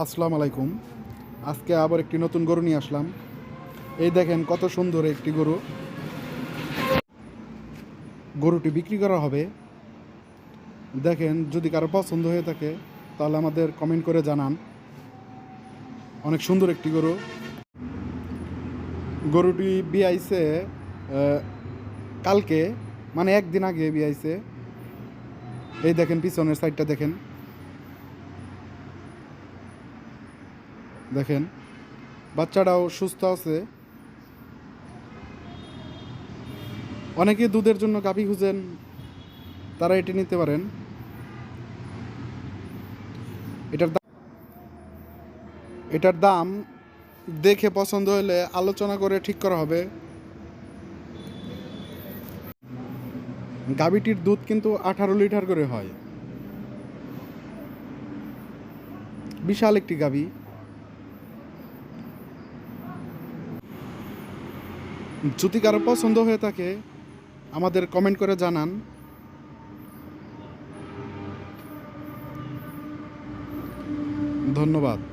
আসসালামু আলাইকুম। আজকে আবার একটি নতুন গরু নিয়ে আসলাম। এই দেখেন কত সুন্দর একটি গরু। গরুটি বিক্রি করা হবে। দেখেন যদি কারও পছন্দ হয়ে থাকে, তাহলে আমাদের কমেন্ট করে জানান। অনেক সুন্দর একটি গরু। গরুটি বিয়াইছে কালকে মানে একদিন আগে বিয়াইছে। এই দেখেন পিছনের সাইডটা দেখেন। দেখেন, বাচ্চাটাও সুস্থ আছে। অনেকে দুধের জন্য গাভী খুঁজেন, তারা এটি নিতে পারেন। এটার দাম এটার দাম দেখে পছন্দ হলে আলোচনা করে ঠিক করা হবে। গাভীটির দুধ কিন্তু আঠারো লিটার করে হয়। বিশাল একটি গাভী। যদি কারও পছন্দ হয়ে থাকে আমাদের কমেন্ট করে জানান। ধন্যবাদ।